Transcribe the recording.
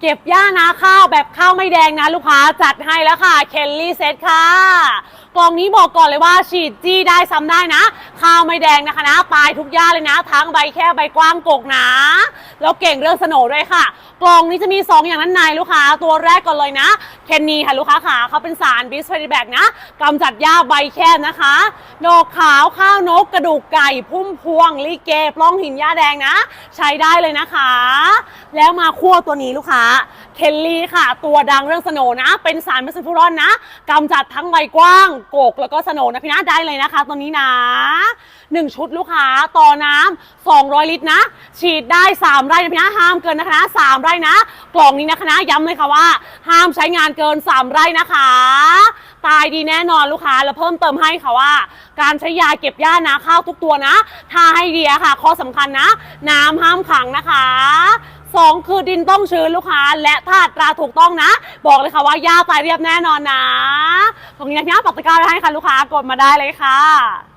เก็บหญ้านาข้าวแบบข้าวไม่แดงนะลูกค้าจัดให้แล้วค่ะ เคลลี่เซตค่ะ กล่องนี้บอกก่อนเลยว่าฉีดจี้ได้ซ้ำได้นะ ข้าวไม่แดงนะคะนะตายทุกหญ้าเลยนะ ทั้งใบแค่ใบกว้างกกหนาแล้วเก่งเรื่องสโหนด้วยค่ะ กล่องนี้จะมี 2 อย่างนั้นในลูกค้า ตัวแรกก่อนเลยนะ เคนนีค่ะลูกค้าขาเขาเป็นสารบิสเฟรแบกนะกำจัดหญ้าใบแคบนะคะ ดอกขาวข้าวนกกระดูกไก่พุ่มพวงลิเกปล้องหินหญ้าแดงนะ ใช้ได้เลยนะคะ แล้วมาคั่วตัวนี้ลูกค้า เคลลี่ค่ะ ตัวดังเรื่องสโนนะ เป็นสารเมสซิฟูรอนนะกำจัดทั้งใบกว้างโกกแล้วก็สโนนะพี่นะได้เลยนะคะตัวนี้นะ 1 ชุดลูกค้าต่อน้ำ200 ลิตรนะ ฉีดได้ 3 ไร่นะพี่นะห้ามเกินนะคะ3ไร่นะ กล่องนี้นะคะย้ำเลยค่ะว่า ห้ามใช้งานเกิน 3 ไร่นะคะ ตายดีแน่นอนลูกค้าแล้วเพิ่มเติมให้ค่ะว่า การใช้ยาเก็บหญ้านาข้าวทุกตัวนะถ้าให้ดีค่ะข้อสำคัญนะ น้ำห้ามขังนะคะ สองคือดินต้องชื้นลูกค้า และถ้าอัตราถูกต้องนะ บอกเลยค่ะว่าหญ้าตายเรียบแน่นอนนะ ตรงนี้นะพี่นะปักตะกร้าไว้ให้ค่ะลูกค้ากดมาได้เลยค่ะ